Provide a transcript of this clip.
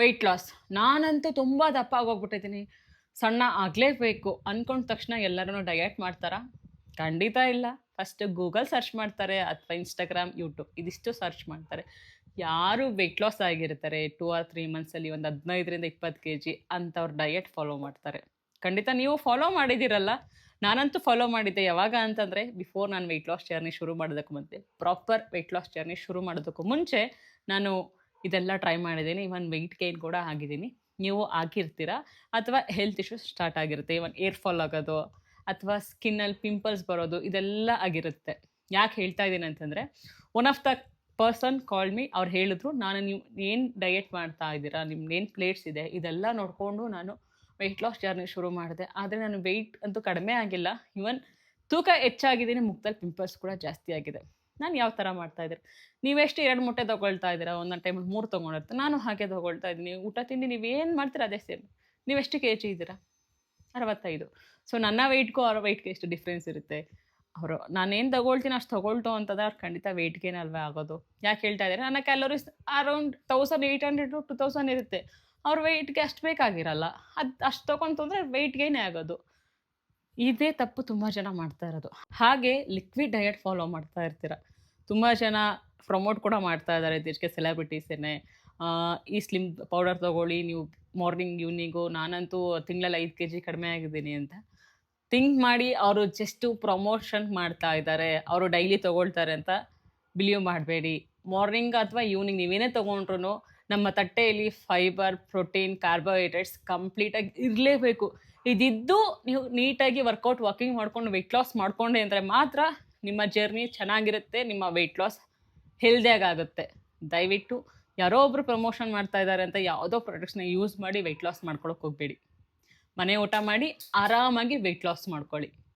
Weight loss ನಾನಂತೂ ತುಂಬ ದಪ್ಪ ಆಗೋಗ್ಬಿಟ್ಟಿದ್ದೀನಿ. ಸಣ್ಣ ಆಗಲೇಬೇಕು ಅಂದ್ಕೊಂಡ ತಕ್ಷಣ ಎಲ್ಲರೂ ಡಯಟ್ ಮಾಡ್ತಾರಾ? ಖಂಡಿತ ಇಲ್ಲ. ಫಸ್ಟ್ ಗೂಗಲ್ ಸರ್ಚ್ ಮಾಡ್ತಾರೆ ಅಥವಾ ಇನ್ಸ್ಟಾಗ್ರಾಮ್ ಯೂಟ್ಯೂಬ್ ಇದಿಷ್ಟು ಸರ್ಚ್ ಮಾಡ್ತಾರೆ. ಯಾರು ವೆಯ್ಟ್ ಲಾಸ್ ಆಗಿರ್ತಾರೆ ಟೂ ಆರ್ ತ್ರೀ ಮಂತ್ಸಲ್ಲಿ ಒಂದು ಹದಿನೈದರಿಂದ ಇಪ್ಪತ್ತು ಕೆ ಜಿ ಅಂಥವ್ರು ಡಯಟ್ ಫಾಲೋ ಮಾಡ್ತಾರೆ. ಖಂಡಿತ ನೀವು ಫಾಲೋ ಮಾಡಿದ್ದೀರಲ್ಲ? ನಾನಂತೂ ಫಾಲೋ ಮಾಡಿದ್ದೆ ಯಾವಾಗ ಅಂತಂದರೆ ಬಿಫೋರ್ ನಾನು ವೆಯ್ಟ್ ಲಾಸ್ ಜರ್ನಿ ಶುರು ಮಾಡೋದಕ್ಕೆ ಮುಂಚೆ. ಪ್ರಾಪರ್ ವೆಯ್ಟ್ ಲಾಸ್ ಜರ್ನಿ ಶುರು ಮಾಡೋದಕ್ಕೂ ಮುಂಚೆ ನಾನು ಇದೆಲ್ಲ ಟ್ರೈ ಮಾಡಿದ್ದೀನಿ. ಇವನ್ ವೆಯ್ಟ್ ಗೈನ್ ಕೂಡ ಆಗಿದ್ದೀನಿ. ನೀವು ಆಗಿರ್ತೀರಾ ಅಥವಾ ಹೆಲ್ತ್ ಇಶ್ಯೂಸ್ ಸ್ಟಾರ್ಟ್ ಆಗಿರುತ್ತೆ. ಇವನ್ ಏರ್ ಫಾಲ್ ಆಗೋದು ಅಥವಾ ಸ್ಕಿನ್ನಲ್ಲಿ ಪಿಂಪಲ್ಸ್ ಬರೋದು ಇದೆಲ್ಲ ಆಗಿರುತ್ತೆ. ಯಾಕೆ ಹೇಳ್ತಾ ಇದ್ದೀನಿ ಅಂತಂದರೆ one of the person call me ಅವ್ರು ಹೇಳಿದ್ರು, ನಾನು ನೀವು ಏನು ಡಯೆಟ್ ಮಾಡ್ತಾ ಇದ್ದೀರಾ? ಏನು ಪ್ಲೇಟ್ಸ್ ಇದೆ? ಇದೆಲ್ಲ ನೋಡಿಕೊಂಡು ನಾನು ವೆಯ್ಟ್ ಲಾಸ್ ಜರ್ನಿ ಶುರು ಮಾಡಿದೆ. ಆದರೆ ನಾನು ವೆಯ್ಟ್ ಅಂತೂ ಕಡಿಮೆ ಆಗಿಲ್ಲ. ಇವನ್ ತೂಕ ಹೆಚ್ಚಾಗಿದ್ದೀನಿ. ಮುಖದಲ್ಲಿ ಪಿಂಪಲ್ಸ್ ಕೂಡ ಜಾಸ್ತಿ ಆಗಿದೆ. ನಾನು ಯಾವ ಥರ ಮಾಡ್ತಾ ಇದ್ದೀರಿ ನೀವೆಷ್ಟು ಎರಡು ಮೊಟ್ಟೆ ತೊಗೊಳ್ತಾ ಇದ್ದೀರಾ? ಒಂದೊಂದು ಟೈಮಲ್ಲಿ ಮೂರು ತೊಗೊಂಡಿರ್ತೀರ ನಾನು ಹಾಗೆ ತೊಗೊಳ್ತಾ ಇದ್ದೀನಿ. ಊಟ ತಿಂಡಿ ನೀವು ಏನು ಮಾಡ್ತೀರಾ ಅದೇ ಸೇಮ್ ನೀವೆಷ್ಟು ಕೆ ಜಿ ಇದ್ದೀರಾ? ಅರವತ್ತೈದು. ಸೊ ನನ್ನ ವೆಯ್ಟ್ಗೂ ಅವ್ರ ವೆಯ್ಟ್ಗೆ ಎಷ್ಟು ಡಿಫ್ರೆನ್ಸ್ ಇರುತ್ತೆ? ಅವರು ನಾನೇನು ತಗೊಳ್ತೀನಿ ಅಷ್ಟು ತೊಗೊಳ್ತು ಅಂತಂದ್ರೆ ಅವ್ರು ಖಂಡಿತ ವೆಯ್ಟ್ ಗೇನ್ ಅಲ್ವೇ ಆಗೋದು. ಯಾಕೆ ಹೇಳ್ತಾ ಇದ್ದಾರೆ? ನನ್ನ calories around thousand eight hundred to two thousand ಇರುತ್ತೆ. ಅವ್ರ ವೆಯ್ಟ್ಗೆ ಅಷ್ಟು ಬೇಕಾಗಿರಲ್ಲ. ಅದು ಅಷ್ಟು ತೊಗೊಂತು ಅಂದರೆ ವೆಯ್ಟ್ ಗೇನೇ ಆಗೋದು. ಇದೇ ತಪ್ಪು ತುಂಬ ಜನ ಮಾಡ್ತಾ ಇರೋದು. ಹಾಗೆ ಲಿಕ್ವಿಡ್ ಡಯಟ್ ಫಾಲೋ ಮಾಡ್ತಾ ಇರ್ತೀರ? ತುಂಬ ಜನ ಪ್ರಮೋಟ್ ಕೂಡ ಮಾಡ್ತಾ ಇದ್ದಾರೆ ಇತ್ತೀಚೆಗೆ ಸೆಲೆಬ್ರಿಟೀಸೇನೆ ಈ ಸ್ಲಿಮ್ ಪೌಡರ್ ತೊಗೊಳ್ಳಿ, ನೀವು ಮಾರ್ನಿಂಗ್ ಈವ್ನಿಂಗು ನಾನಂತೂ ತಿಂಗಳಲ್ಲಿ ಐದು ಕೆ ಜಿ ಕಡಿಮೆ ಆಗಿದ್ದೀನಿ ಅಂತ. ಥಿಂಕ್ ಮಾಡಿ ಅವರು ಜಸ್ಟು ಪ್ರಮೋಷನ್ ಮಾಡ್ತಾ ಇದ್ದಾರೆ ಅವರು ಡೈಲಿ ತೊಗೊಳ್ತಾರೆ ಅಂತ ಬಿಲೀವ್ ಮಾಡಬೇಡಿ. ಮಾರ್ನಿಂಗ್ ಅಥವಾ ಈವ್ನಿಂಗ್ ನೀವೇನೇ ತೊಗೊಂಡ್ರು ನಮ್ಮ ತಟ್ಟೆಯಲ್ಲಿ ಫೈಬರ್ ಪ್ರೋಟೀನ್ ಕಾರ್ಬೋಹೈಡ್ರೇಟ್ಸ್ ಕಂಪ್ಲೀಟಾಗಿ ಇರಲೇಬೇಕು. ಇದಿದ್ದು ನೀವು ನೀಟಾಗಿ ವರ್ಕೌಟ್ ವಾಕಿಂಗ್ ಮಾಡ್ಕೊಂಡು ವೆಯ್ಟ್ ಲಾಸ್ ಮಾಡ್ಕೊಂಡೆ ಅಂದರೆ ಮಾತ್ರ ನಿಮ್ಮ ಜರ್ನಿ ಚೆನ್ನಾಗಿರುತ್ತೆ, ನಿಮ್ಮ ವೆಯ್ಟ್ ಲಾಸ್ ಹೆಲ್ದಿಯಾಗಿ ಆಗುತ್ತೆ. ದಯವಿಟ್ಟು ಯಾರೋ ಒಬ್ಬರು ಪ್ರಮೋಷನ್ ಮಾಡ್ತಾ ಇದ್ದಾರೆ ಅಂತ ಯಾವುದೋ ಪ್ರಾಡಕ್ಟ್ಸ್ನ ಯೂಸ್ ಮಾಡಿ ವೆಯ್ಟ್ ಲಾಸ್ ಮಾಡ್ಕೊಳಕ್ಕೆ ಹೋಗಬೇಡಿ. ಮನೆ ಊಟ ಮಾಡಿ ಆರಾಮಾಗಿ ವೆಯ್ಟ್ ಲಾಸ್ ಮಾಡ್ಕೊಳ್ಳಿ.